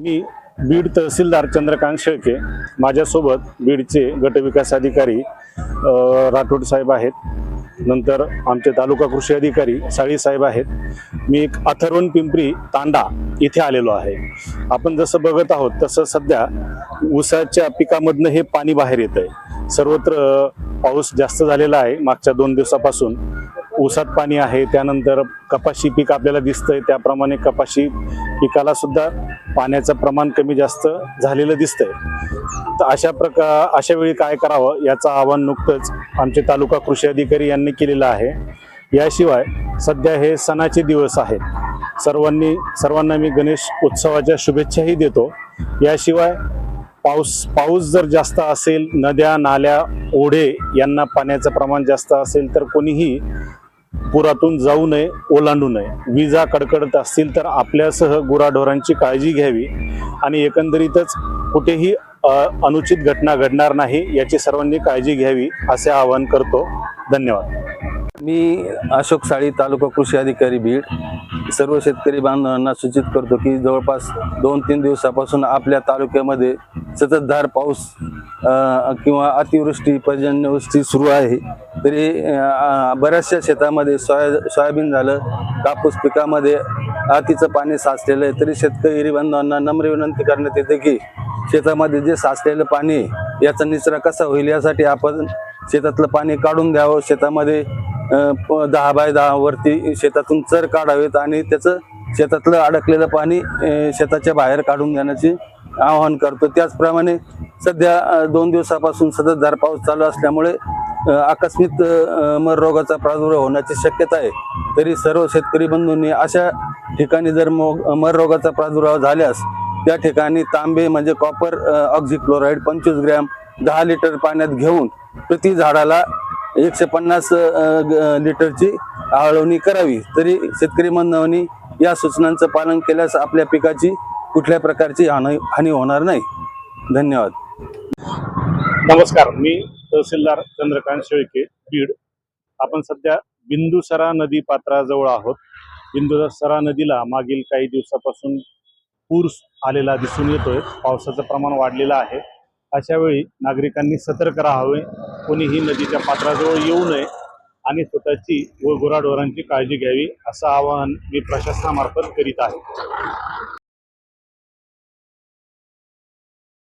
मी बीड तहसीलदार चंद्रकांत शेळके. माझ्यासोबत बीडचे गटविकास अधिकारी राठोड साहेब आहेत. नंतर आमचे तालुका कृषी अधिकारी साळी साहेब आहेत. मी एक अथर्वण पिंपरी तांडा इथे आलेलो आहे. आपण जसं बघत आहोत तसं सध्या ऊसाच्या पिकामधनं हे पाणी बाहेर येत आहे सर्वत्र पाऊस जास्त झालेला आहे मागच्या दोन दिवसापासून. ऊसात पाणी आहे त्यानंतर कपाशी पीक आपल्याला दिसतंय त्याप्रमाणे कपाशी पिकाला सुद्धा पाण्याचं प्रमाण कमी जास्त झालेलं दिसतंय. तर अशा प्रकार अशा वेळी काय करावं याचं आव्हान नुकतंच आमचे तालुका कृषी अधिकारी यांनी केलेलं आहे. याशिवाय सध्या हे सणाचे दिवस आहेत. सर्वांनी सर्वांना मी गणेश उत्सवाच्या शुभेच्छाही देतो. याशिवाय पाऊस पाऊस जर जास्त असेल नद्या नाल्या ओढे यांना पाण्याचं प्रमाण जास्त असेल तर कोणीही पुरातून जाऊ नये ओलांडू नये. विजा कडकडत असतील तर आपल्यासह गुराढोरांची काळजी घ्यावी आणि एकंदरीतच कुठेही अनुचित घटना घडणार नाही याची सर्वांनी काळजी घ्यावी असे आवाहन करतो. धन्यवाद. मी अशोक साळी तालुका कृषी अधिकारी बीड सर्व शेतकरी बांधवांना सूचित करतो की जवळपास दोन तीन दिवसापासून आपल्या तालुक्यामध्ये सततधार पाऊस किंवा अतिवृष्टी पर्जन्यवृष्टी सुरू आहे. तरी बऱ्याचशा शेतामध्ये सोया सोयाबीन झालं कापूस पिकामध्ये अतीचं पाणी साचलेलं आहे. तरी शेतकरी बांधवांना नम्र विनंती करण्यात येते की शेतामध्ये जे साचलेलं पाणी याचा निचरा कसा होईल यासाठी आपण शेतातलं पाणी काढून द्यावं शेतामध्ये दहा बाय दहा वरती शेतातून चर काढावेत आणि त्याचं शेतातलं अडकलेलं पाणी शेताच्या बाहेर काढून घेण्याचे आवाहन करतो. त्याचप्रमाणे सध्या दोन दिवसापासून सततधार पाऊस चालू असल्यामुळे आकस्मिक मररोगाचा प्रादुर्भाव होण्याची शक्यता आहे. तरी सर्व शेतकरी बंधूंनी अशा ठिकाणी जर मो- मररोगाचा प्रादुर्भाव झाल्यास त्या ठिकाणी तांबे म्हणजे कॉपर ऑक्झिक्लोराईड पंचवीस ग्रॅम दहा लिटर पाण्यात घेऊन प्रति झाडाला एकशे पन्नास लिटरची आळवणी करावी. तरी शेतकरी बांधवांनी या सूचनांचं पालन केल्यास आपल्या पिकाची कुठल्या प्रकारची हानी हानी होणार नाही. धन्यवाद. नमस्कार मी तहसीलदार चंद्रकांत शेळके बीड. आपण सध्या बिंदुसरा नदी पात्राजवळ आहोत. बिंदुसरा नदीला मागील काही दिवसापासून पूर आलेला दिसून येतोय. पावसाचं प्रमाण वाढलेलं आहे. अशा वेळी नागरिकांनी सतर्क राहावे. कोणीही नदीच्या पात्राजवळ येऊ नये आणि स्वतःची व गुराढोरांची काळजी घ्यावी असं आवाहन मी प्रशासनामार्फत करीत आहे.